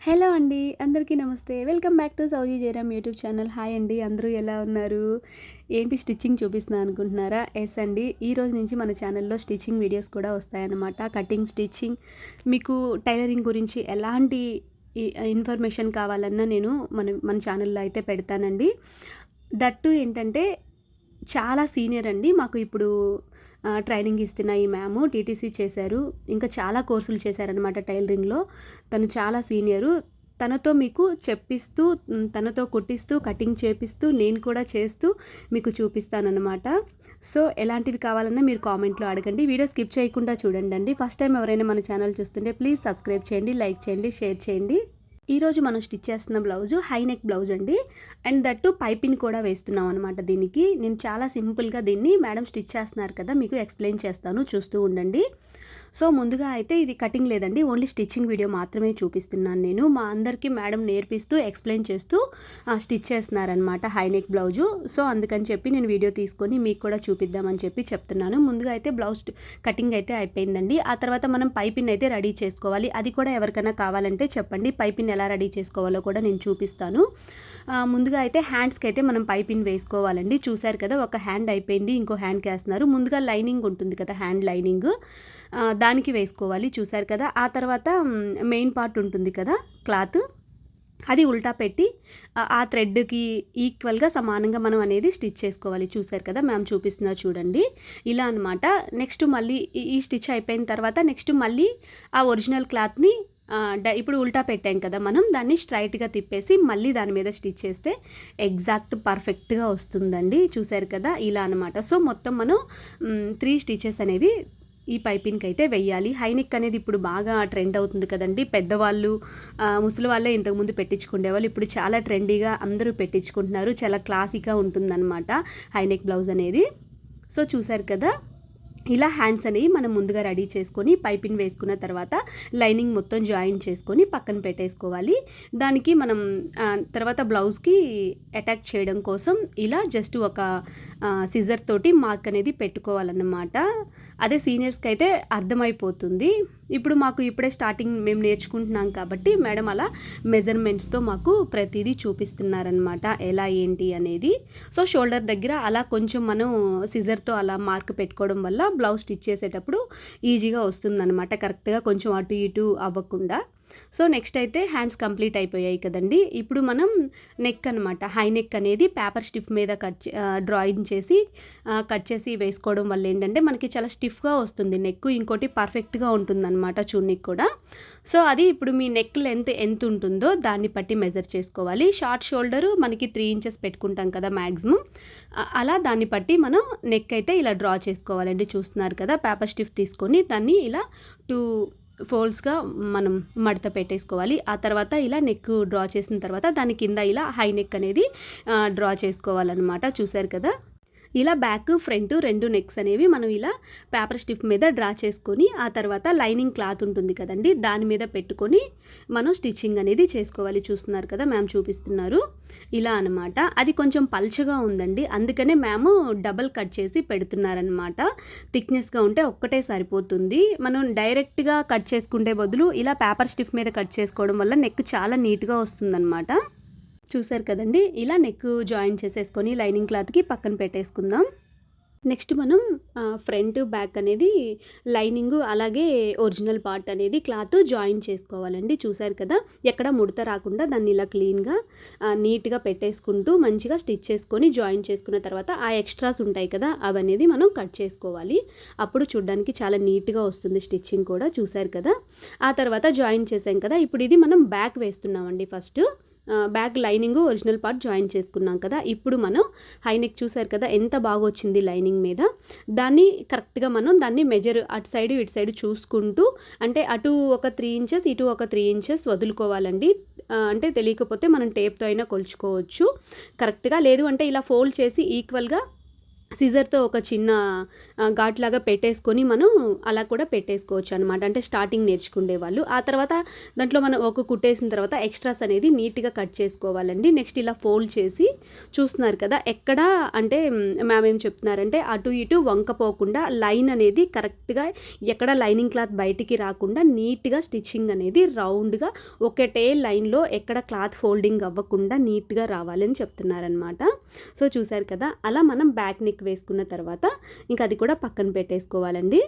Hello అండి అందరికీ నమస్తే. వెల్కమ్ బ్యాక్ టు సౌజీ జయరామ్ యూట్యూబ్ ఛానల్. హాయ్ అండి అందరూ ఎలా ఉన్నారు? ఏంటి స్టిచ్చింగ్ చూపిస్తున్నాను అనుకుంటున్నారా? ఎస్ అండి ఈ రోజు నుంచి మన ఛానల్లో స్టిచ్చింగ్ వీడియోస్ కూడా వస్తాయన్నమాట. కటింగ్ స్టిచ్చింగ్ మీకు టైలరింగ్ గురించి ఎలాంటి ఇన్ఫర్మేషన్ కావాలన్నా నేను మన మన ఛానల్లో అయితే పెడతానండి. దట్టు ఏంటంటే చాలా సీనియర్ అండి. మాకు ఇప్పుడు ట్రైనింగ్ ఇస్తున్న ఈ మ్యామ్ టీటీసీ చేశారు. ఇంకా చాలా కోర్సులు చేశారనమాట టైలరింగ్లో. తను చాలా సీనియరు. తనతో మీకు చెప్పిస్తూ తనతో కుట్టిస్తూ కటింగ్ చేపిస్తూ నేను కూడా చేస్తూ మీకు చూపిస్తానన్నమాట. సో ఎలాంటివి కావాలన్నా మీరు కామెంట్లో అడగండి. వీడియో స్కిప్ చేయకుండా చూడండి అండి ఫస్ట్ టైం ఎవరైనా మన ఛానల్ చూస్తుంటే ప్లీజ్ సబ్స్క్రైబ్ చేయండి లైక్ చేయండి షేర్ చేయండి. ఈరోజు మనం స్టిచ్ చేస్తున్న బ్లౌజు హై నెక్ బ్లౌజ్ అండి. అండ్ దట్టు పైపింగ్ కూడా వేస్తున్నాం అనమాట దీనికి. నేను చాలా సింపుల్గా దీన్ని మేడం స్టిచ్ చేస్తున్నారు కదా మీకు ఎక్స్ప్లెయిన్ చేస్తాను చూస్తూ ఉండండి. సో ముందుగా అయితే ఇది కటింగ్ లేదండి ఓన్లీ స్టిచ్చింగ్ వీడియో మాత్రమే చూపిస్తున్నాను నేను. మా అందరికీ మేడం నేర్పిస్తూ ఎక్స్ప్లెయిన్ చేస్తూ స్టిచ్ చేస్తున్నారనమాట హైనెక్ బ్లౌజు. సో అందుకని చెప్పి నేను వీడియో తీసుకొని మీకు కూడా చూపిద్దామని చెప్పి చెప్తున్నాను. ముందుగా అయితే బ్లౌజ్ కటింగ్ అయితే అయిపోయిందండి. ఆ తర్వాత మనం పైపిన్ అయితే రెడీ చేసుకోవాలి. అది కూడా ఎవరికైనా కావాలంటే చెప్పండి. పైపిన్ ఎలా రెడీ చేసుకోవాలో కూడా నేను చూపిస్తాను. ముందుగా అయితే హ్యాండ్స్కి అయితే మనం పైపిన్ వేసుకోవాలండి. చూశారు కదా ఒక హ్యాండ్ అయిపోయింది ఇంకో హ్యాండ్కి వేస్తున్నారు ముందుగా లైనింగ్ ఉంటుంది కదా హ్యాండ్ లైనింగ్. దానికి వేసుకోవాలి. చూశారు కదా? ఆ తర్వాత మెయిన్ పార్ట్ ఉంటుంది కదా? క్లాత్. అది ఉల్టా పెట్టి ఆ- థ్రెడ్కి ఈక్వల్గా సమానంగా మనం అనేది స్టిచ్ చేసుకోవాలి. చూసారు కదా? మ్యామ్ చూపిస్తున్నారు చూడండి. ఇలా అనమాట నెక్స్ట్ మళ్ళీ ఈ- స్టిచ్ అయిపోయిన తర్వాత నెక్స్ట్ మళ్ళీ ఆ ఒరిజినల్ క్లాత్ని ఇప్పుడు ఉల్టా పెట్టాం కదా మనం దాన్ని స్ట్రైట్గా తిప్పేసి మళ్ళీ దాని మీద స్టిచ్ చేస్తే ఎగ్జాక్ట్ పర్ఫెక్ట్గా వస్తుందండి. చూసారు కదా? ఇలా అనమాట సో మొత్తం మనం త్రీ స్టిచెస్ అనేవి ఈ పైపింగ్కి అయితే వెయ్యాలి. హైనెక్ అనేది ఇప్పుడు బాగా ట్రెండ్ అవుతుంది కదండి. పెద్దవాళ్ళు ముసలి వాళ్ళే ఇంతకుముందు పెట్టించుకునేవాళ్ళు ఇప్పుడు చాలా ట్రెండీగా అందరూ పెట్టించుకుంటున్నారు. చాలా క్లాసిక్గా ఉంటుందన్నమాట హైనెక్ బ్లౌజ్ అనేది. సో చూసారు కదా? ఇలా హ్యాండ్స్ అనేవి మనం ముందుగా రెడీ చేసుకొని పైపింగ్ వేసుకున్న తర్వాత లైనింగ్ మొత్తం జాయిన్ చేసుకొని పక్కన పెట్టేసుకోవాలి. దానికి మనం తర్వాత బ్లౌజ్కి అటాక్ చేయడం కోసం ఇలా జస్ట్ ఒక సిజర్ తోటి మార్క్ అనేది పెట్టుకోవాలన్నమాట. అదే సీనియర్స్కి అయితే అర్థమైపోతుంది. ఇప్పుడు మాకు ఇప్పుడే స్టార్టింగ్ మేము నేర్చుకుంటున్నాం కాబట్టి మేడం అలా మెజర్మెంట్స్తో మాకు ప్రతిదీ చూపిస్తున్నారనమాట ఎలా ఏంటి అనేది. సో షోల్డర్ దగ్గర అలా కొంచెం మనం సిజర్తో అలా మార్క్ పెట్టుకోవడం వల్ల బ్లౌజ్ స్టిచ్ చేసేటప్పుడు ఈజీగా వస్తుందన్నమాట. కరెక్ట్గా కొంచెం అటు ఇటు అవ్వకుండా. సో నెక్స్ట్ అయితే హ్యాండ్స్ కంప్లీట్ అయిపోయాయి కదండి. ఇప్పుడు మనం నెక్ అనమాట హై నెక్ అనేది పేపర్ స్టిఫ్ మీద కట్ డ్రాయింగ్ చేసి కట్ చేసి వేసుకోవడం వల్ల ఏంటంటే మనకి చాలా స్టిఫ్గా వస్తుంది నెక్. ఇంకోటి పర్ఫెక్ట్గా ఉంటుందన్నమాట చున్నీకి కూడా. సో అది ఇప్పుడు మీ నెక్ లెంత్ ఎంత ఉంటుందో దాన్ని బట్టి మెజర్ చేసుకోవాలి. షార్ట్ షోల్డర్ మనకి త్రీ ఇంచెస్ పెట్టుకుంటాం కదా మ్యాక్సిమం అలా దాన్ని బట్టి మనం నెక్ అయితే ఇలా డ్రా చేసుకోవాలండి. చూస్తున్నారు కదా పేపర్ స్టిఫ్ తీసుకొని దాన్ని ఇలా టూ ఫోల్డ్స్గా మనం మడత పెట్టేసుకోవాలి. ఆ తర్వాత ఇలా నెక్ డ్రా చేసిన తర్వాత దాని కింద ఇలా హై నెక్ అనేది డ్రా చేసుకోవాలన్నమాట. చూసారు కదా? ఇలా బ్యాక్ ఫ్రంట్ రెండు నెక్స్ అనేవి మనం ఇలా పేపర్ స్టిఫ్ మీద డ్రా చేసుకొని ఆ తర్వాత లైనింగ్ క్లాత్ ఉంటుంది కదండి దాని మీద పెట్టుకొని మనం స్టిచ్చింగ్ అనేది చేసుకోవాలి. చూస్తున్నారు కదా మ్యామ్ చూపిస్తున్నారు. ఇలా అనమాట అది కొంచెం పల్చగా ఉందండి. అందుకనే మ్యామ్ డబల్ కట్ చేసి పెడుతున్నారనమాట థిక్నెస్గా ఉంటే ఒక్కటే సరిపోతుంది. మనం డైరెక్ట్గా కట్ చేసుకుంటే బదులు ఇలా పేపర్ స్టిఫ్ మీద కట్ చేసుకోవడం వల్ల నెక్ చాలా నీట్గా వస్తుందన్నమాట. చూసారు కదండి. ఇలా నెక్ జాయిన్ చేసేసుకొని లైనింగ్ క్లాత్కి పక్కన పెట్టేసుకుందాం. నెక్స్ట్ మనం ఫ్రంట్ బ్యాక్ అనేది లైనింగ్ అలాగే ఒరిజినల్ పార్ట్ అనేది క్లాత్ జాయిన్ చేసుకోవాలండి. చూసారు కదా? ఎక్కడ ముడత రాకుండా దాన్ని ఇలా క్లీన్గా నీట్గా పెట్టేసుకుంటూ మంచిగా స్టిచ్ చేసుకొని జాయిన్ చేసుకున్న తర్వాత ఆ ఎక్స్ట్రాస్ ఉంటాయి కదా అవనేది మనం కట్ చేసుకోవాలి. అప్పుడు చూడడానికి చాలా నీట్గా వస్తుంది స్టిచ్చింగ్ కూడా. చూసారు కదా? ఆ తర్వాత జాయిన్ చేసాం కదా? ఇప్పుడు ఇది మనం back వేస్తున్నామండి first back lining original part join చేసుకున్నాం కదా. ఇప్పుడు మనం హై నెక్ చూసారు కదా ఎంత బాగా వచ్చింది లైనింగ్ మీద. దాన్ని కరెక్ట్గా మనం దాన్ని మెజర్ అటు సైడ్ ఇటు సైడ్ చూసుకుంటూ అంటే అటు ఒక త్రీ ఇంచెస్ ఇటు ఒక త్రీ ఇంచెస్ వదులుకోవాలండి. అంటే తెలియకపోతే మనం టేప్తో అయినా కొలుచుకోవచ్చు. కరెక్ట్గా లేదు అంటే ఇలా ఫోల్డ్ చేసి ఈక్వల్గా సిజర్తో ఒక చిన్న ఘాట్ ఘాట్లాగా పెట్టేసుకొని మనం అలా కూడా పెట్టేసుకోవచ్చు అనమాట అంటే స్టార్టింగ్ నేర్చుకునే వాళ్ళు. ఆ తర్వాత దాంట్లో మనం ఒక కుట్టేసిన తర్వాత ఎక్స్ట్రాస్ అనేది నీట్గా కట్ చేసుకోవాలండి. నెక్స్ట్ ఇలా ఫోల్డ్ చేసి చూస్తున్నారు కదా ఎక్కడ అంటే మ్యామ్ ఏం చెప్తున్నారంటే అటు ఇటు వంకపోకుండా లైన్ అనేది కరెక్ట్గా ఎక్కడ లైనింగ్ క్లాత్ బయటికి రాకుండా నీట్గా స్టిచ్చింగ్ అనేది రౌండ్గా ఒకటే లైన్లో ఎక్కడ క్లాత్ ఫోల్డింగ్ అవ్వకుండా నీట్గా రావాలని చెప్తున్నారనమాట సో చూసారు కదా అలా మనం బ్యాక్ నెక్ వేసుకున్న తర్వాత ఇంకా అది కూడా పక్కన పెట్టేసుకోవాలండి.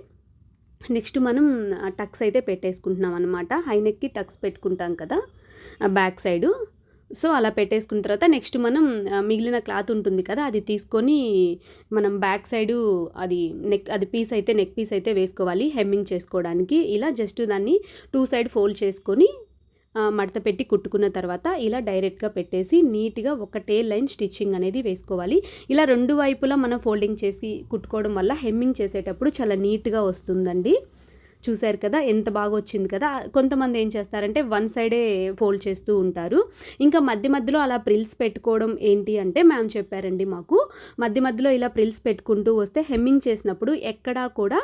నెక్స్ట్ మనం టక్స్ అయితే పెట్టేసుకుంటున్నాం అనమాట హై నెక్కి టక్స్ పెట్టుకుంటాం కదా బ్యాక్ సైడు. సో అలా పెట్టేసుకున్న తర్వాత నెక్స్ట్ మనం మిగిలిన క్లాత్ ఉంటుంది కదా అది తీసుకొని మనం బ్యాక్ సైడు అది నెక్ అది పీస్ అయితే నెక్ పీస్ అయితే వేసుకోవాలి హెమ్మింగ్ చేసుకోవడానికి. ఇలా జస్ట్ దాన్ని టూ సైడ్ ఫోల్డ్ చేసుకొని మడత పెట్టి కుట్టుకున్న తర్వాత ఇలా డైరెక్ట్గా పెట్టేసి నీట్గా ఒకటే లైన్ స్టిచ్చింగ్ అనేది వేసుకోవాలి. ఇలా రెండు వైపులా మనం ఫోల్డింగ్ చేసి కుట్టుకోవడం వల్ల హెమ్మింగ్ చేసేటప్పుడు చాలా నీట్గా వస్తుందండి. చూశారు కదా ఎంత బాగా వచ్చింది కదా. కొంతమంది ఏం చేస్తారంటే వన్ సైడే ఫోల్డ్ చేస్తూ ఉంటారు. ఇంకా మధ్య మధ్యలో అలా ప్రిల్స్ పెట్టుకోవడం ఏంటి అంటే మ్యామ్ చెప్పారండి మాకు. మధ్య మధ్యలో ఇలా ప్రిల్స్ పెట్టుకుంటూ వస్తే హెమ్మింగ్ చేసినప్పుడు ఎక్కడా కూడా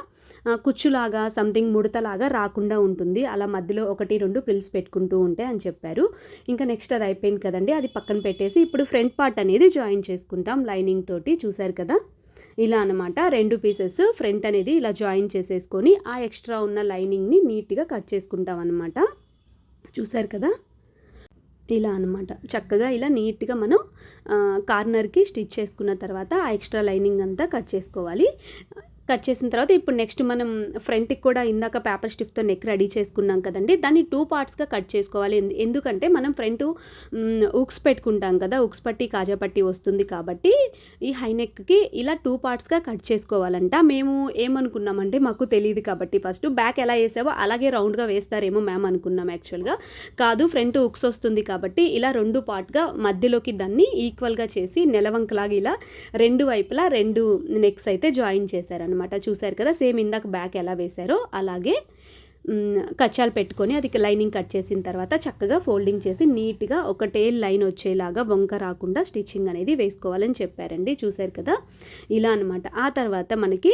కుచ్చులాగా సంథింగ్ ముడతలాగా రాకుండా ఉంటుంది. అలా మధ్యలో ఒకటి రెండు ప్రిల్స్ పెట్టుకుంటూ ఉంటే అని చెప్పారు. ఇంకా నెక్స్ట్ అది అయిపోయింది కదండి. అది పక్కన పెట్టేసి ఇప్పుడు ఫ్రంట్ పార్ట్ అనేది జాయిన్ చేసుకుంటాం లైనింగ్ తోటి. చూశారు కదా? ఇలా అనమాట రెండు పీసెస్ ఫ్రంట్ అనేది ఇలా జాయిన్ చేసేసుకొని ఆ ఎక్స్ట్రా ఉన్న లైనింగ్ని నీట్గా కట్ చేసుకుంటాం అనమాట చూశారు కదా? ఇలా అనమాట చక్కగా ఇలా నీట్గా మనం కార్నర్కి స్టిచ్ చేసుకున్న తర్వాత ఆ ఎక్స్ట్రా లైనింగ్ అంతా కట్ చేసుకోవాలి. కట్ చేసిన తర్వాత ఇప్పుడు నెక్స్ట్ మనం ఫ్రంట్కి కూడా ఇందాక పేపర్ స్టిఫ్తో నెక్ రెడీ చేసుకున్నాం కదండి. దాన్ని టూ పార్ట్స్గా కట్ చేసుకోవాలి. ఎందు- ఎందుకంటే మనం ఫ్రంట్ ఉక్స్ పెట్టుకుంటాం కదా. ఉక్స్ పట్టి కాజా పట్టి వస్తుంది కాబట్టి ఈ హై నెక్కి ఇలా టూ పార్ట్స్గా కట్ చేసుకోవాలంట. మేము ఏమనుకున్నామంటే మాకు తెలియదు కాబట్టి ఫస్ట్ బ్యాక్ ఎలా వేసావో అలాగే రౌండ్గా వేస్తారేమో మ్యామ్ అనుకున్నాం యాక్చువల్గా. కాదు ఫ్రంట్ ఉక్స్ వస్తుంది కాబట్టి ఇలా రెండు పార్ట్గా మధ్యలోకి దాన్ని ఈక్వల్గా చేసి నెలవంకలాగా ఇలా రెండు వైపులా రెండు నెక్స్ అయితే జాయిన్ చేశారనమాట అనమాట చూశారు కదా సేమ్ ఇందాక బ్యాక్ ఎలా వేశారో అలాగే కచ్చాలు పెట్టుకొని అది లైనింగ్ కట్ చేసిన తర్వాత చక్కగా ఫోల్డింగ్ చేసి నీట్గా ఒకటే లైన్ వచ్చేలాగా వంక రాకుండా స్టిచ్చింగ్ అనేది వేసుకోవాలని చెప్పారండి. చూశారు కదా? ఇలా అనమాట ఆ తర్వాత మనకి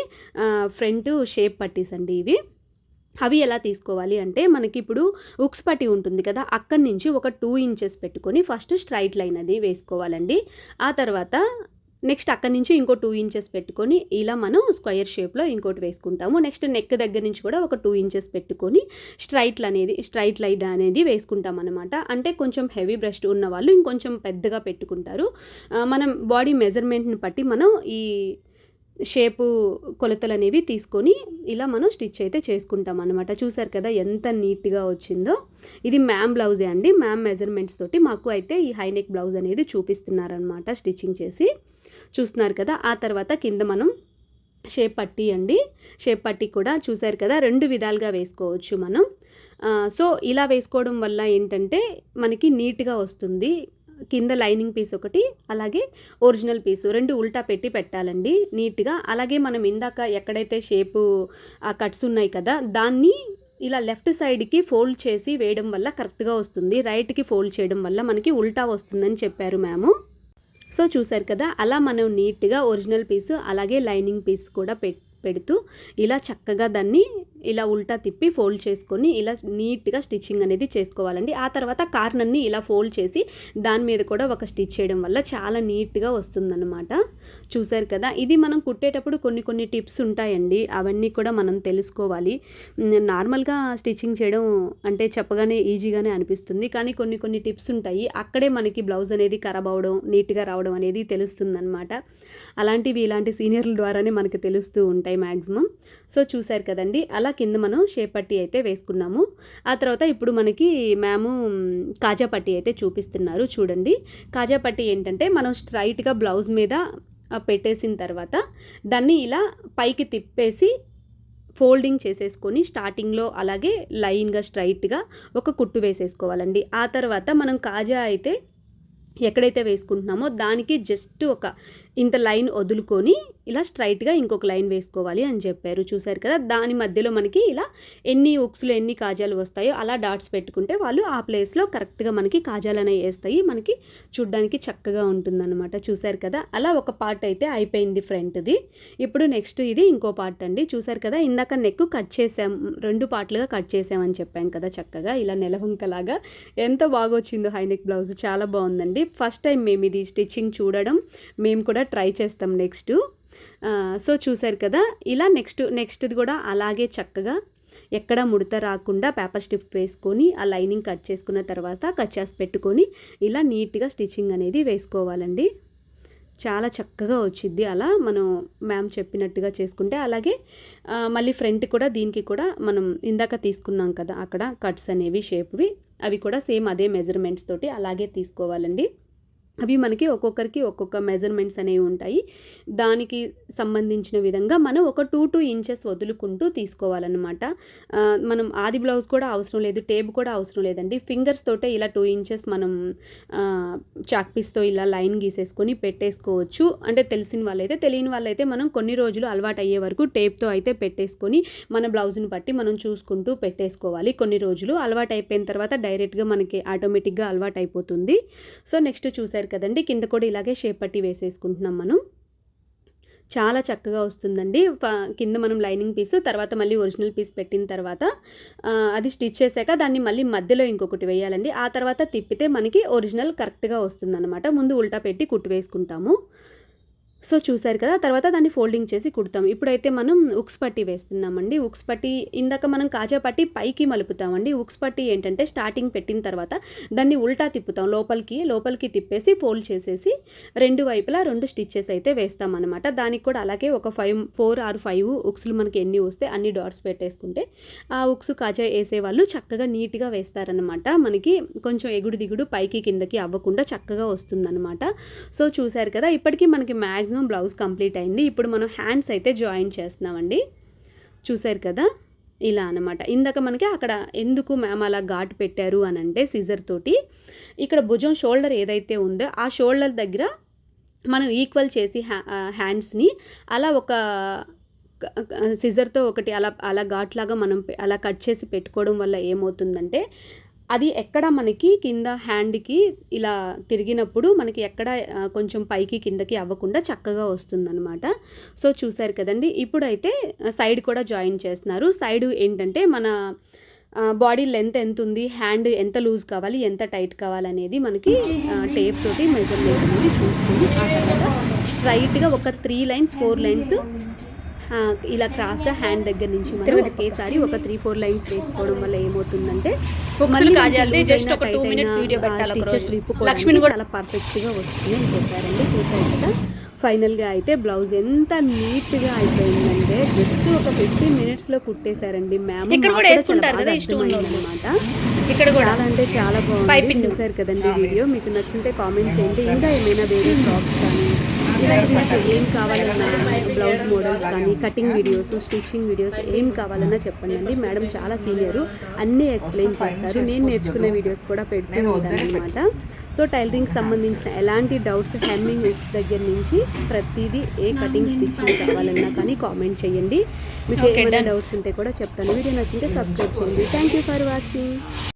ఫ్రంట్ షేప్ పట్టీస్ ఇవి. అవి ఎలా తీసుకోవాలి అంటే మనకి ఇప్పుడు ఉక్స్ పట్టి ఉంటుంది కదా అక్కడి నుంచి ఒక టూ ఇంచెస్ పెట్టుకొని ఫస్ట్ స్ట్రైట్ లైన్ అది వేసుకోవాలండి. ఆ తర్వాత నెక్స్ట్ అక్కడి నుంచి ఇంకో టూ ఇంచెస్ పెట్టుకొని ఇలా మనం స్క్వయర్ షేప్లో ఇంకోటి వేసుకుంటాము. నెక్స్ట్ నెక్ దగ్గర నుంచి కూడా ఒక టూ ఇంచెస్ పెట్టుకొని స్ట్రైట్లు అనేది స్ట్రైట్ లైట్ అనేది వేసుకుంటాం అనమాట అంటే కొంచెం హెవీ బ్రష్ ఉన్న వాళ్ళు ఇంకొంచెం పెద్దగా పెట్టుకుంటారు. మనం బాడీ మెజర్మెంట్ని బట్టి మనం ఈ షేపు కొలతలు అనేవి తీసుకొని ఇలా మనం స్టిచ్ అయితే చేసుకుంటాం అనమాట చూసారు కదా ఎంత నీట్గా వచ్చిందో. ఇది మ్యామ్ బ్లౌజే అండి. మ్యామ్ మెజర్మెంట్స్ తోటి మాకు అయితే ఈ హైనెక్ బ్లౌజ్ అనేది చూపిస్తున్నారనమాట స్టిచ్చింగ్ చేసి. చూస్తున్నారు కదా ఆ తర్వాత కింద మనం షేప్ పట్టీ అండి. షేప్ పట్టీ కూడా చూసారు కదా రెండు విధాలుగా వేసుకోవచ్చు మనం. సో ఇలా వేసుకోవడం వల్ల ఏంటంటే మనకి నీట్గా వస్తుంది. కింద లైనింగ్ పీస్ ఒకటి అలాగే ఒరిజినల్ పీసు రెండు ఉల్టా పెట్టి పెట్టాలండి నీట్గా. అలాగే మనం ఇందాక ఎక్కడైతే షేపు ఆ కట్స్ ఉన్నాయి కదా దాన్ని ఇలా లెఫ్ట్ సైడ్కి ఫోల్డ్ చేసి వేయడం వల్ల కరెక్ట్గా వస్తుంది. రైట్కి ఫోల్డ్ చేయడం వల్ల మనకి ఉల్టా వస్తుందని చెప్పారు మ్యాము. సో చూసారు కదా అలా మనం నీట్గా ఒరిజినల్ పీస్ అలాగే లైనింగ్ పీస్ కూడా పె పెడుతూ ఇలా చక్కగా దాన్ని ఇలా ఉల్టా తిప్పి ఫోల్డ్ చేసుకొని ఇలా నీట్గా స్టిచ్చింగ్ అనేది చేసుకోవాలండి. ఆ తర్వాత కార్నర్ని ఇలా ఫోల్డ్ చేసి దాని మీద కూడా ఒక స్టిచ్ చేయడం వల్ల చాలా నీట్గా వస్తుందన్నమాట. చూసారు కదా ఇది మనం కుట్టేటప్పుడు కొన్ని కొన్ని టిప్స్ ఉంటాయండి. అవన్నీ కూడా మనం తెలుసుకోవాలి. నార్మల్గా స్టిచ్చింగ్ చేయడం అంటే చెప్పగానే ఈజీగానే అనిపిస్తుంది. కానీ కొన్ని కొన్ని టిప్స్ ఉంటాయి. అక్కడే మనకి బ్లౌజ్ అనేది ఖరాబ్ అవడం నీట్గా రావడం అనేది తెలుస్తుందన్నమాట. అలాంటివి ఇలాంటి సీనియర్ల ద్వారానే మనకి తెలుస్తూ ఉంటాయి మ్యాక్సిమం సో చూసారు కదండి. అలా కింద మనం షేప్ పట్టి అయితే వేసుకున్నాము. ఆ తర్వాత ఇప్పుడు మనకి మ్యాము కాజా పట్టి అయితే చూపిస్తున్నారు చూడండి. కాజా పట్టి ఏంటంటే మనం స్ట్రైట్గా బ్లౌజ్ మీద పెట్టేసిన తర్వాత దాన్ని ఇలా పైకి తిప్పేసి ఫోల్డింగ్ చేసేసుకొని స్టార్టింగ్లో అలాగే లైన్గా స్ట్రైట్గా ఒక కుట్టు వేసేసుకోవాలండి. ఆ తర్వాత మనం కాజా అయితే ఎక్కడైతే వేసుకుంటున్నామో దానికి జస్ట్ ఒక ఇంత లైన్ వదులుకొని ఇలా స్ట్రైట్గా ఇంకొక లైన్ వేసుకోవాలి అని చెప్పారు. చూసారు కదా? దాని మధ్యలో మనకి ఇలా ఎన్ని ఉక్స్లు ఎన్ని కాజాలు వస్తాయో అలా డాట్స్ పెట్టుకుంటే వాళ్ళు ఆ ప్లేస్లో కరెక్ట్గా మనకి కాజాలు అనేవి వేస్తాయి. మనకి చూడ్డానికి చక్కగా ఉంటుందన్నమాట. చూసారు కదా? అలా ఒక పార్ట్ అయితే అయిపోయింది ఫ్రంట్ది. ఇప్పుడు నెక్స్ట్ ఇది ఇంకో పార్ట్ అండి. చూసారు కదా? ఇందాక నెక్ కట్ చేసాం రెండు పార్ట్లుగా కట్ చేసామని చెప్పాం కదా చక్కగా? ఇలా నెలవంకలాగా ఎంత బాగా వచ్చిందో హైనెక్ బ్లౌజ్ చాలా బాగుందండి. ఫస్ట్ టైం మేము ఇది స్టిచ్చింగ్ చూడడం. మేము కూడా ట్రై చేస్తాం నెక్స్ట్ సో చూసారు కదా ఇలా నెక్స్ట్ నెక్స్ట్ది కూడా అలాగే చక్కగా ఎక్కడ ముడత రాకుండా పేపర్ స్టిప్ వేసుకొని ఆ లైనింగ్ కట్ చేసుకున్న తర్వాత కచ్చాస్ పెట్టుకొని ఇలా నీట్గా స్టిచ్చింగ్ అనేది వేసుకోవాలండి. చాలా చక్కగా వచ్చింది. అలా మనం మ్యామ్ చెప్పినట్టుగా చేసుకుంటే అలాగే మళ్ళీ ఫ్రంట్ కూడా దీనికి కూడా మనం ఇందాక తీసుకున్నాం కదా అక్కడ కట్స్ అనేవి షేప్వి అవి కూడా సేమ్ అదే మెజర్మెంట్స్ తోటి అలాగే తీసుకోవాలండి. అవి మనకి ఒక్కొక్కరికి ఒక్కొక్క మెజర్మెంట్స్ అనేవి ఉంటాయి. దానికి సంబంధించిన విధంగా మనం ఒక టూ టూ ఇంచెస్ వదులుకుంటూ తీసుకోవాలన్నమాట. మనం ఆది బ్లౌజ్ కూడా అవసరం లేదు టేబు కూడా అవసరం లేదండి. ఫింగర్స్ తోటే ఇలా టూ ఇంచెస్ మనం చాక్ పీస్తో ఇలా లైన్ గీసేసుకొని పెట్టేసుకోవచ్చు. అంటే తెలిసిన వాళ్ళైతే తెలియని వాళ్ళైతే మనం కొన్ని రోజులు అలవాటు అయ్యే వరకు టేప్తో అయితే పెట్టేసుకొని మన బ్లౌజ్ని బట్టి మనం చూసుకుంటూ పెట్టేసుకోవాలి. కొన్ని రోజులు అలవాటు అయిపోయిన తర్వాత డైరెక్ట్గా మనకి ఆటోమేటిక్గా అలవాటు అయిపోతుంది. సో నెక్స్ట్ చూసారు? కదండి. కింద కూడా ఇలాగే షేప్ పట్టి వేసేసుకుంటున్నాం మనం. చాలా చక్కగా వస్తుందండి. ఫ- కింద మనం లైనింగ్ పీస్ తర్వాత మళ్ళీ ఒరిజినల్ పీస్ పెట్టిన తర్వాత అది స్టిచ్ చేశాక దాన్ని మళ్ళీ మధ్యలో ఇంకొకటి వేయాలండి. ఆ తర్వాత తిప్పితే మనకి ఒరిజినల్ కరెక్ట్గా వస్తుందన్నమాట. ముందు ఉల్టా పెట్టి కుట్టు వేసుకుంటాము. సో చూసారు కదా తర్వాత దాన్ని ఫోల్డింగ్ చేసి కుడతాం. ఇప్పుడైతే మనం ఉక్స్ పట్టి వేస్తున్నామండి. ఉక్స్ పట్టి ఇందాక మనం కాజా పట్టి పైకి మలుపుతామండి. ఉక్స్ పట్టి ఏంటంటే స్టార్టింగ్ పెట్టిన తర్వాత దాన్ని ఉల్టా తిప్పుతాం. లోపలికి లోపలికి తిప్పేసి ఫోల్డ్ చేసేసి రెండు వైపులా రెండు స్టిచ్చెస్ అయితే వేస్తాం అనమాట దానికి కూడా అలాగే ఒక ఫైవ్ ఫోర్ ఆర్ ఫైవ్ ఉక్స్లు మనకి ఎన్ని వస్తే అన్ని డాట్స్ పెట్టేసుకుంటే ఆ ఉక్స్ కాజా వేసేవాళ్ళు చక్కగా నీట్గా వేస్తారనమాట మనకి కొంచెం ఎగుడు దిగుడు పైకి కిందకి అవ్వకుండా చక్కగా వస్తుందన్నమాట. సో చూసారు కదా ఇప్పటికీ మనకి మ్యాక్సిమం బ్లౌజ్ కంప్లీట్ అయింది. ఇప్పుడు మనం హ్యాండ్స్ అయితే జాయిన్ చేస్తున్నామండి. చూసారు కదా? ఇలా అనమాట ఇందాక మనకి అక్కడ ఎందుకు మ్యామ్ అలా ఘాటు పెట్టారు అని అంటే సిజర్ తోటి. ఇక్కడ భుజం షోల్డర్ ఏదైతే ఉందో ఆ షోల్డర్ దగ్గర మనం ఈక్వల్ చేసి హ్యా హ్యాండ్స్ని అలా ఒక సిజర్తో ఒకటి అలా అలా ఘాట్లాగా మనం అలా కట్ చేసి పెట్టుకోవడం వల్ల ఏమవుతుందంటే అది ఎక్కడ మనకి కింద హ్యాండ్కి ఇలా తిరిగినప్పుడు మనకి ఎక్కడ కొంచెం పైకి కిందకి అవ్వకుండా చక్కగా వస్తుందన్నమాట. సో చూసారు కదండి. ఇప్పుడైతే సైడ్ కూడా జాయిన్ చేస్తున్నారు. సైడ్ ఏంటంటే మన బాడీ లెంత్ ఎంత ఉంది హ్యాండ్ ఎంత లూజ్ కావాలి ఎంత టైట్ కావాలనేది మనకి టేప్ తోటి మెజర్మెంట్ అనేది చూసుకుని ఆ తర్వాత స్ట్రైట్గా ఒక త్రీ లైన్స్ ఫోర్ లైన్స్ ఇలా క్రాస్గా హ్యాండ్ దగ్గర నుంచి మనం ఒకేసారి ఒక త్రీ ఫోర్ లైన్స్ వేసుకోవడం వల్ల ఏమవుతుందంటే just ఒక పెట్టాలి స్టిచెస్ రోజు. విప్పుకోవడానికి లక్ష్మిని కూడా- చాలా పర్ఫెక్ట్గా వస్తుంది అని చెప్పారండి. చూసారు కదా? ఫైనల్గా అయితే బ్లౌజ్ ఎంత నీట్గా అయిపోయిందంటే జస్ట్ ఒక ఫిఫ్టీన్ మినిట్స్లో కుట్టేశారండి. మ్యామ్. అనమాట ఇక్కడ కూడా. చాలా అంటే చాలా బాగుంది. చూసారు కదండి వీడియో. మీకు నచ్చుంటే కామెంట్ చేయండి. ఇంకా ఏమైనా వేరే ఫ్రాక్స్ కానీ ఏం కావాలన్నా బ్లౌజ్ మోడల్స్ కానీ కటింగ్ వీడియోస్ స్టిచ్చింగ్ వీడియోస్ ఏం కావాలన్నా చెప్పండి అండి. మేడం చాలా సీనియర్ అన్నీ ఎక్స్ప్లెయిన్ చేస్తారు. నేను నేర్చుకునే వీడియోస్ కూడా పెడుతూ ఉంటాను అనమాట సో టైలరింగ్ సంబంధించిన ఎలాంటి డౌట్స్ హెమ్మింగ్ హుక్స్ దగ్గర నుంచి ప్రతిదీ ఏ కటింగ్ స్టిచ్చింగ్ కావాలన్నా కానీ కామెంట్ చేయండి. మీకు ఏమైనా. డౌట్స్ ఉంటే కూడా చెప్తాను. వీడియో నచ్చింటే సబ్స్క్రైబ్ చేయండి. Thank you for watching